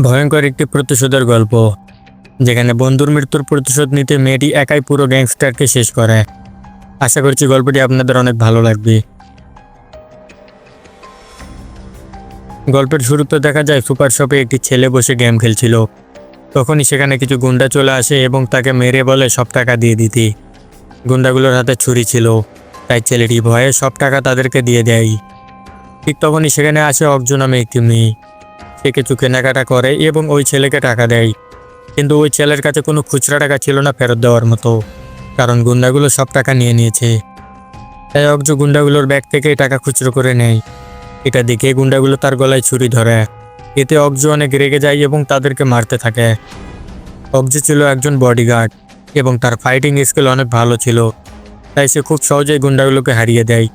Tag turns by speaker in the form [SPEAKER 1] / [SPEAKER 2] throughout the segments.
[SPEAKER 1] ভয়ঙ্কর একটি প্রতিশোধের গল্প, যেখানে বন্ধুর মৃত্যুর প্রতিশোধ নিতে মেয়েটি একাই পুরো গ্যাংস্টারকে শেষ করে। আশা করছি গল্পটি আপনাদের অনেক ভালো লাগবে। গল্পের শুরুতে দেখা যায়, সুপার শপে একটি ছেলে বসে গেম খেলছিল। তখনই সেখানে কিছু গুন্ডা চলে আসে এবং তাকে মেরে বলে সব টাকা দিয়ে দিতে। গুন্ডাগুলোর হাতে ছুরি ছিল, তাই ছেলেটি ভয়ে সব টাকা তাদেরকে দিয়ে দেয়। ঠিক তখনই সেখানে আসে অর্জুন নামে একটি মেয়ে। সে কিছু কেনাকাটা করে এবং ওই ছেলেকে টাকা দেয়। কিন্তু ওই ছেলের কাছে কোনো খুচরা টাকা ছিল না ফেরত দেওয়ার মতো, কারণ গুন্ডাগুলো সব টাকা নিয়ে নিয়েছে। তাই অগ্জ গুন্ডাগুলোর ব্যাগ থেকে টাকা খুচরো করে নেয়। এটা দেখে গুন্ডাগুলো তার গলায় ছুরি ধরে। এতে অগ্জ অনেক রেগে যায় এবং তাদেরকে মারতে থাকে। অগ্জ ছিল একজন বডিগার্ড এবং তার ফাইটিং স্কিল অনেক ভালো ছিল। তাই সে খুব সহজেই গুন্ডাগুলোকে হারিয়ে দেয়।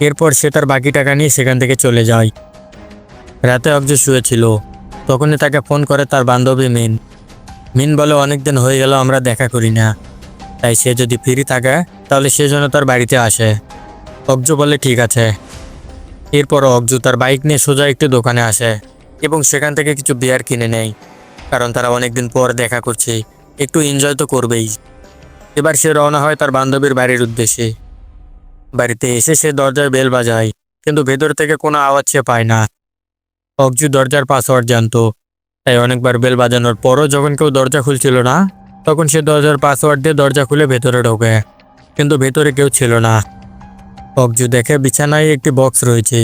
[SPEAKER 1] এরপর সে তার বাকি টাকা নিয়ে সেখান থেকে চলে যায়। রাতে অবজ শুয়েছিল, তখনই তাকে ফোন করে তার বান্ধবী মিন। মিন বলে, অনেক দিন হয়ে গেল, আমরা দেখা করি না। তাই সে যদি ফ্রি থাকে, তাহলে সে যেন তার বাড়িতে আসে। অবজ বলে, ঠিক আছে। এরপর অবজু তার বাইক নিয়ে সোজা একটি দোকানে আসে এবং সেখান থেকে কিছু বিয়ার কিনে নেয়, কারণ তারা অনেকদিন পর দেখা করছে, একটু এনজয় তো করবেই। এবার সে রওনা হয় তার বান্ধবীর বাড়ির উদ্দেশ্যে। বাড়িতে এসে সে দরজায় বেল বাজায়, কিন্তু ভেতর থেকে কোনো আওয়াজ সে পায় না। অকজু দরজার পাসওয়ার্ড জানতো। তাই অনেকবার বেল বাজানোর পরও যখন কেউ দরজা খুলছিল না, তখন সে দরজার পাসওয়ার্ড দিয়ে দরজা খুলে ভেতরে ঢোকে, কিন্তু ভেতরে কেউ ছিল না। অকজু দেখে বিছানায় একটি বক্স রয়েছে।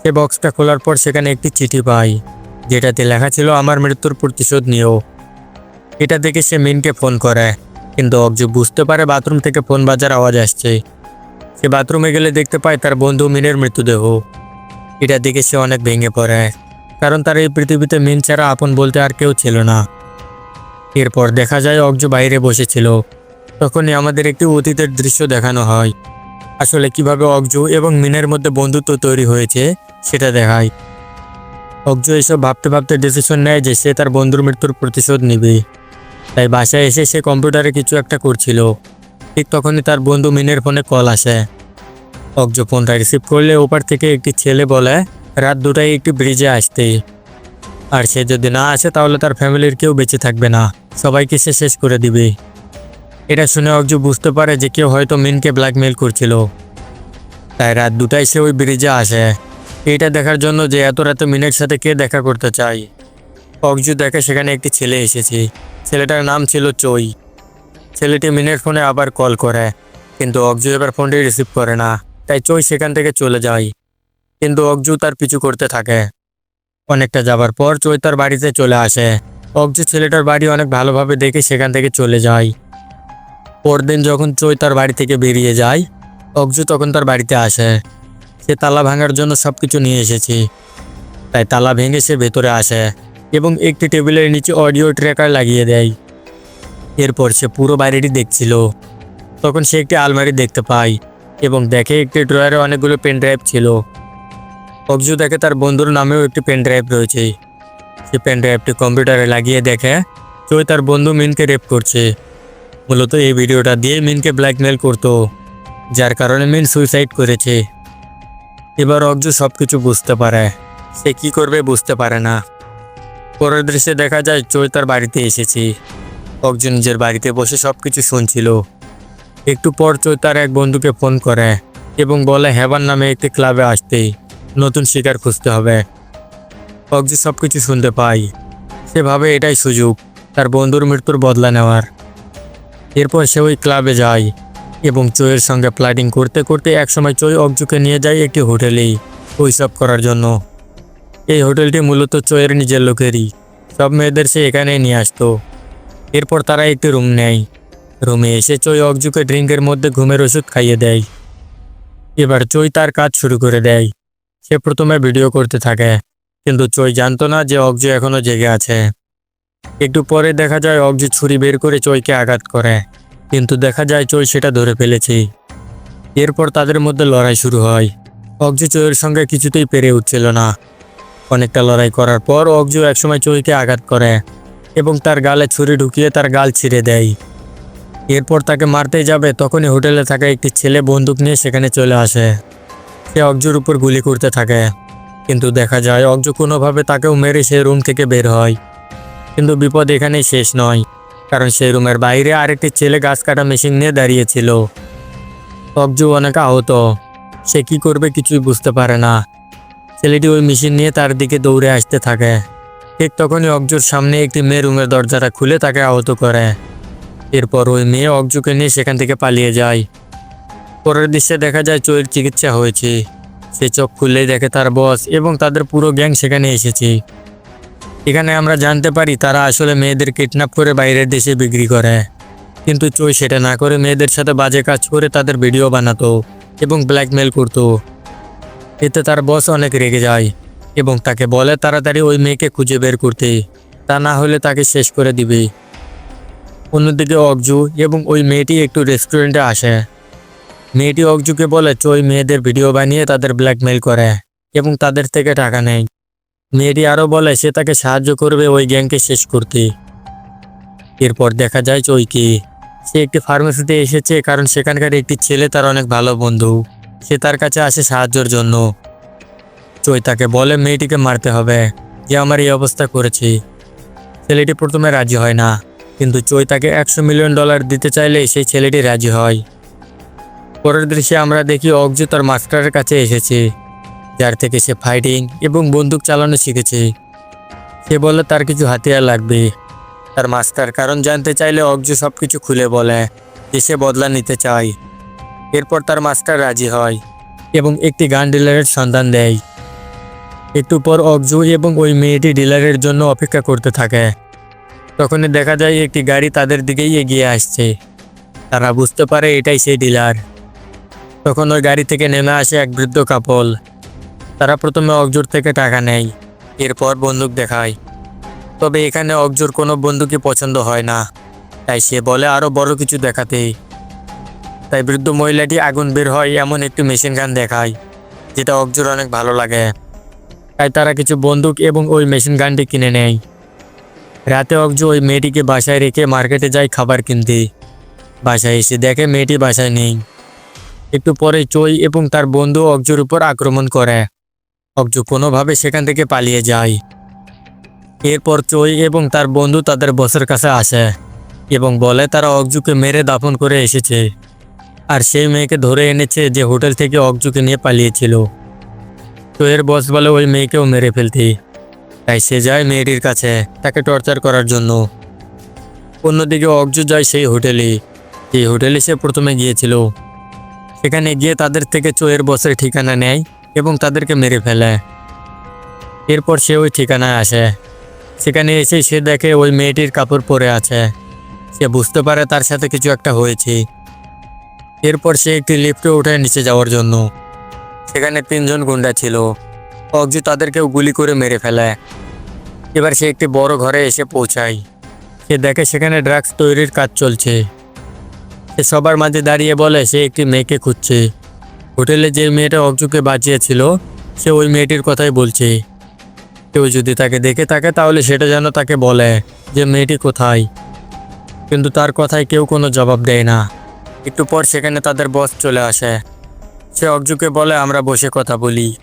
[SPEAKER 1] সে বক্সটা খোলার পর সেখানে একটি চিঠি পায়, যেটাতে লেখা ছিল, আমার মৃত্যুর প্রতিশোধ নিয়েও এটা দেখে সে মিনকে ফোন করে, কিন্তু অকজু বুঝতে পারে বাথরুম থেকে ফোন বাজার আওয়াজ আসছে। সে বাথরুমে গেলে দেখতে পায় তার বন্ধু মিনের মৃতদেহ। এটা দেখে সে অনেক ভেঙে পড়ে। কারণ তার এই পৃথিবীতে মিন ছাড়া আপন বলতে আর কেউ ছিল না। এরপর দেখা যায় অগ্জ বাইরে বসেছিল। তখনই আমাদের একটি অতীতের দৃশ্য দেখানো হয়। আসলে কীভাবে অগ্জ এবং মিনের মধ্যে বন্ধুত্ব তৈরি হয়েছে, সেটা দেখায়। অগ্জ এসব ভাবতে ভাবতে ডিসিশন নেয় যে সে তার বন্ধুর মৃত্যুর প্রতিশোধ নেবে। তাই বাসায় এসে সে কম্পিউটারে কিছু একটা করছিল। ঠিক তখনই তার বন্ধু মিনের ফোনে কল আসে। অগ্জ ফোনটা রিসিভ করলে ওপার থেকে একটি ছেলে বলে, রাত দুটায় একটি ব্রিজে আসতে। আর সে যদি না আসে, তাহলে তার ফ্যামিলির কেউ বেঁচে থাকবে না। সবাইকে সে শেষ করে দিবে। এটা শুনে অগ্জ বুঝতে পারে যে কেউ হয়তো মিনকে ব্ল্যাকমেল করছিল। তাই রাত দুটায় সে ওই ব্রিজে আসে। এটা দেখার জন্য যে এত রাতে মিনের সাথে কে দেখা করতে চায়? অগ্জু দেখে সেখানে একটি ছেলে এসেছে। ছেলেটার নাম ছিল চই। ছেলেটি মিনের ফোনে আবার কল করে, কিন্তু অকজু এবার ফোনটি রিসিভ করে না। তাই চই সেখান থেকে চলে যায়। কিন্তু অকজু তার পিছু করতে থাকে। অনেকটা যাবার পর চই তার বাড়িতে চলে আসে। অকজু ছেলেটার বাড়ি অনেক ভালোভাবে দেখে সেখান থেকে চলে যায়। পরদিন যখন চই তার বাড়ি থেকে বেরিয়ে যায়, অকজু তখন তার বাড়িতে আসে। সে তালা ভাঙার জন্য সব কিছু নিয়ে এসেছি। তাই তালা ভেঙে সে ভেতরে আসে এবং একটি টেবিলের নিচে অডিও ট্র্যাকার লাগিয়ে দেয়। এরপর সে পুরো বাইরেটি দেখছিল। তখন সে একটি আলমারি দেখতে পায়। এবং দেখে একটি ড্রয়ারে অনেকগুলো পেন ড্রাইভ ছিল। অবজু দেখে তার বন্ধুর নামেও একটি পেন ড্রাইভ রয়েছে। সে পেন ড্রাইভটি কম্পিউটারে লাগিয়ে দেখে চই তার বন্ধু মিনকে রেপ করছে। মূলত এই ভিডিওটা দিয়ে মিনকে ব্ল্যাকমেল করতো, যার কারণে মিন সুইসাইড করেছে। এবার অবজু সব কিছু বুঝতে পারে। সে কি করবে বুঝতে পারে না। পরের দৃশ্যে দেখা যায় চই তার বাড়িতে এসেছে। অকজু নিজের বাড়িতে বসে সব কিছু শুনছিল। একটু পর তার এক বন্ধুকে ফোন করে এবং বলে, হেবান নামে একটি ক্লাবে আসতে, নতুন শিকার খুঁজতে হবে। অকজু সব কিছু শুনতে পায়। সেভাবে এটাই সুযোগ, তার বন্ধুর মৃত্যুর বদলা নেওয়ার। এরপর সে ওই ক্লাবে যায় এবং চৈয়ের সঙ্গে প্ল্যাটিং করতে করতে একসময় চৈ অকজুকে নিয়ে যায় একটি হোটেলেই ওইসব করার জন্য। এই হোটেলটি মূলত চৈয়ের নিজের লোকেরই। সব মেয়েদের সে এখানেই নিয়ে আসতো। এরপর তারা একটি রুম নেয়। রুমে এসে চই অকজুকে ড্রিঙ্কের মধ্যে ঘুমের ওষুধ খাইয়ে দেয়। এবার চই তার কাজ শুরু করে দেয়। সে প্রথমে ভিডিও করতে থাকে, কিন্তু চই জানতো না যে অকজু এখনও জেগে আছে। একটু পরে দেখা যায় অকজু ছুরি বের করে চইকে আঘাত করে, কিন্তু দেখা যায় চই সেটা ধরে ফেলেছে। এরপর তাদের মধ্যে লড়াই শুরু হয়। অকজু চইয়ের সঙ্গে কিছুতেই পেরে উঠছিল না। অনেকটা লড়াই করার পর অকজু একসময় চইকে আঘাত করে এবং তার গালে ছুরি ঢুকিয়ে তার গাল ছিঁড়ে দেয়। এরপর তাকে মারতে যাবে, তখনই হোটেলে থাকা একটি ছেলে বন্দুক নিয়ে সেখানে চলে আসে। সে অকজুর উপর গুলি করতে থাকে। কিন্তু দেখা যায় অগ্জ কোনোভাবে তাকেও মেরে সে রুম থেকে বের হয়। কিন্তু বিপদ এখানেই শেষ নয়, কারণ সেই রুমের বাইরে আরেকটি ছেলে গাছ কাটা মেশিন নিয়ে দাঁড়িয়েছিল অগ্জু অনেক আহত। সে কি করবে কিছুই বুঝতে পারে না। ছেলেটি ওই মেশিন নিয়ে তার দিকে দৌড়ে আসতে থাকে। ঠিক তখনই অগ্জুর সামনে একটি মেয়ে রুমের দরজাটা খুলে তাকে আহত করে। এরপর ওই মেয়ে অগ্জুকে নিয়ে সেখান থেকে পালিয়ে যায়। পরের দৃশ্যে দেখা যায় চোরের চিকিৎসা হয়েছে। সে চোখ খুললেই দেখে তার বস এবং তাদের পুরো গ্যাং সেখানে এসেছে। এখানে আমরা জানতে পারি তারা আসলে মেয়েদের কিডন্যাপ করে বাইরের দেশে বিক্রি করে। কিন্তু চই সেটা না করে মেয়েদের সাথে বাজে কাজ করে তাদের ভিডিও বানাতো এবং ব্ল্যাকমেল করতো। এতে তার বস অনেক রেগে যায় এবং তাকে বলে তাড়াতাড়ি ওই মেয়েকে খুঁজে বের করতে। তা না হলে তাকে শেষ করে দিবে। অন্যদিকে অকজু এবং ওই মেয়েটি একটু রেস্টুরেন্টে আসে। মেয়েটি অকজুকে বলে চই মেয়েদের ভিডিও বানিয়ে তাদের ব্ল্যাকমেল করে এবং তাদের থেকে টাকা নেয় মেয়েটি আরও বলে, সে তাকে সাহায্য করবে ওই গ্যাংকে শেষ করতে। এরপর দেখা যায় চইকে সে একটি ফার্মেসিতে এসেছে কারণ সেখানকার একটি ছেলে তার অনেক ভালো বন্ধু। সে তার কাছে আসে সাহায্যের জন্য। চই তাকে বলে, মেয়েটিকে মারতে হবে। যে আমার এই অবস্থা করেছি। ছেলেটি প্রথমে রাজি হয় না। কিন্তু চই তাকে একশো মিলিয়ন ডলার দিতে চাইলে সেই ছেলেটি রাজি হয়। পরের দৃশ্যে আমরা দেখি অকজু তার মাস্টারের কাছে এসেছে, যার থেকে সে ফাইটিং এবং বন্দুক চালানো শিখেছে। সে বলে, তার কিছু হাতিয়ার লাগবে। তার মাস্টার কারণ জানতে চাইলে অকজু সব কিছু খুলে বলে যে সে বদলা নিতে চায়। এরপর তার মাস্টার রাজি হয় এবং একটি গান ডিলারের সন্ধান দেয়। একটু পর অকজু এবং ওই মেয়েটি ডিলারের জন্য অপেক্ষা করতে থাকে। তখনই দেখা যায় একটি গাড়ি তাদের দিকেই এগিয়ে আসছে। তারা বুঝতে পারে এটাই সেই ডিলার। তখন ওই গাড়ি থেকে নেমে আসে এক বৃদ্ধ কাপল। তারা প্রথমে অকজুর থেকে টাকা নেয়, এরপর বন্দুক দেখায়। তবে এখানে অকজুর কোনো বন্দুকই পছন্দ হয় না, তাই সে বলে আরও বড় কিছু দেখাতে। তাই বৃদ্ধ মহিলাটি আগুন বের হয় এমন একটি মেশিন গান দেখায়, যেটা অকজুর অনেক ভালো লাগে। তাই তারা কিছু বন্দুক এবং ওই মেশিন গানটি কিনে নেয়। রাতে অকজু ওই মেয়েটিকে বাসায় রেখে মার্কেটে যায় খাবার কিনতে। বাসায় এসে দেখে মেয়েটি বাসায় নেই। একটু পরে চই এবং তার বন্ধু অকজুর উপর আক্রমণ করে। অকজু কোনোভাবে সেখান থেকে পালিয়ে যায়। এরপর চই এবং তার বন্ধু তাদের বসের কাছে আসে এবং বলে, তারা অকজুকে মেরে দাফন করে এসেছে। আর সেই মেয়েকে ধরে এনেছে যে হোটেল থেকে অকজুকে নিয়ে পালিয়েছিল। এর বস বলে, ওই মেয়েকেও মেরে ফেলতে। তাই সে যায় মেয়েটির কাছে তাকে টর্চার করার জন্য। অন্যদিকে অকজু যায় সেই হোটেলে। যে হোটেলে সে প্রথমে গিয়েছিল। সেখানে গিয়ে তাদের থেকে চোয়ের বসের ঠিকানা নেয় এবং তাদেরকে মেরে ফেলে। এরপর সে ওই ঠিকানায় আসে। সেখানে এসে সে দেখে ওই মেয়েটির কাপড় পরে আছে। সে বুঝতে পারে তার সাথে কিছু একটা হয়েছে। এরপর সে একটি লিফটে উঠে নিচে যাওয়ার জন্য। সেখানে তিনজন গুন্ডা ছিল। অকজু তাদেরকেও গুলি করে মেরে ফেলে। এবার সে একটি বড় ঘরে এসে পৌঁছায়। সে দেখে সেখানে ড্রাগস তৈরির কাজ চলছে। সে সবার মাঝে দাঁড়িয়ে বলে, সে একটি মেয়েকে খুঁজছে। হোটেলে যে মেয়েটা অকজুকে বাঁচিয়েছিল, সে ওই মেয়েটির কথাই বলছে। কেউ যদি তাকে দেখে থাকে, তাহলে সেটা যেন তাকে বলে যে মেয়েটি কোথায়। কিন্তু তার কথায় কেউ কোনো জবাব দেয় না। একটু পর সেখানে তাদের বস চলে আসে। সে অকজুকে বলে, আমরা বসে কথা বলি।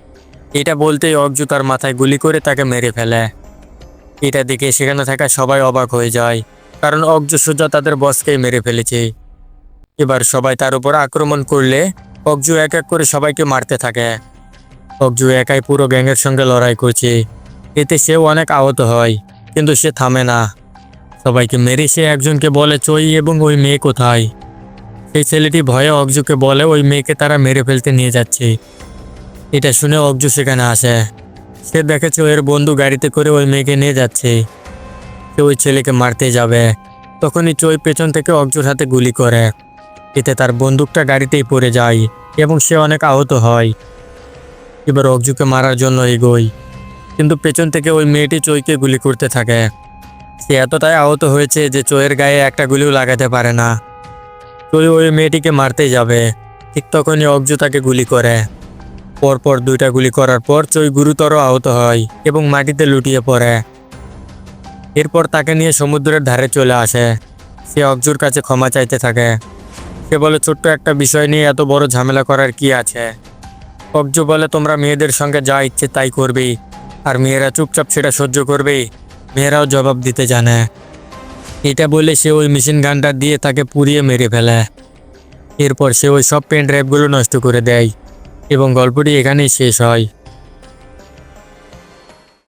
[SPEAKER 1] এটা বলতেই অকজু তার মাথায় গুলি করে তাকে মেরে ফেলে। এটা দেখে সেখানে থাকা সবাই অবাক হয়ে যায়, কারণ অকজু সোজা তাদের বসকেই মেরে ফেলেছে। এবার সবাই তার উপর আক্রমণ করলে অকজু এক এক করে সবাইকে মারতে থাকে। অকজু একাই পুরো গ্যাংয়ের সঙ্গে লড়াই করছে। এতে সেও অনেক আহত হয়, কিন্তু সে থামে না। সবাইকে মেরে সে একজনকে বলে, চই এবং ওই মেয়ে কোথায়? সেই ছেলেটি ভয়ে অকজুকে বলে, ওই মেয়েকে তারা মেরে ফেলতে নিয়ে যাচ্ছে। এটা শুনে অকজু সেখানে আসে। সে দেখেছে ওর বন্ধু গাড়িতে করে ওই মেয়েকে নিয়ে যাচ্ছে। সে ওই ছেলেকে মারতে যাবে। তখনই চই পেছন থেকে অকজুর হাতে গুলি করে। এতে তার বন্দুকটা গাড়িতেই পড়ে যায় এবং সে অনেক আহত হয়। এবার অকজুকে মারার জন্য এগোয়। কিন্তু পেছন থেকে ওই মেয়েটি চইকে গুলি করতে থাকে। সে এতটাই আহত হয়েছে যে চইয়ের গায়ে একটা গুলিও লাগাতে পারে না। চই ওই মেয়েটিকে মারতে যাবে। ঠিক তখনই অকজু তাকে গুলি করে। পরপর দুইটা গুলি করার পর চই গুরুতর আহত হয় এবং মাটিতে লুটিয়ে পড়ে। এরপর তাকে নিয়ে সমুদ্রের ধারে চলে আসে। সে অকজুর কাছে ক্ষমা চাইতে থাকে। সে বলে, ছোট্ট একটা বিষয় নিয়ে এত বড় ঝামেলা করার কি আছে? অব্জ বলে, তোমরা মেয়েদের সঙ্গে যা ইচ্ছে তাই করবে। আর মেয়েরা চুপচাপ সেটা সহ্য করবে। মেয়েরাও জবাব দিতে জানে। এটা বলে সে ওই মেশিন গানটা দিয়ে তাকে পুড়িয়ে মেরে ফেলে। এরপর সে ওই সব পেন ড্রাইভগুলো নষ্ট করে দেয়। এবং গল্পটি এখানেই শেষ হয়।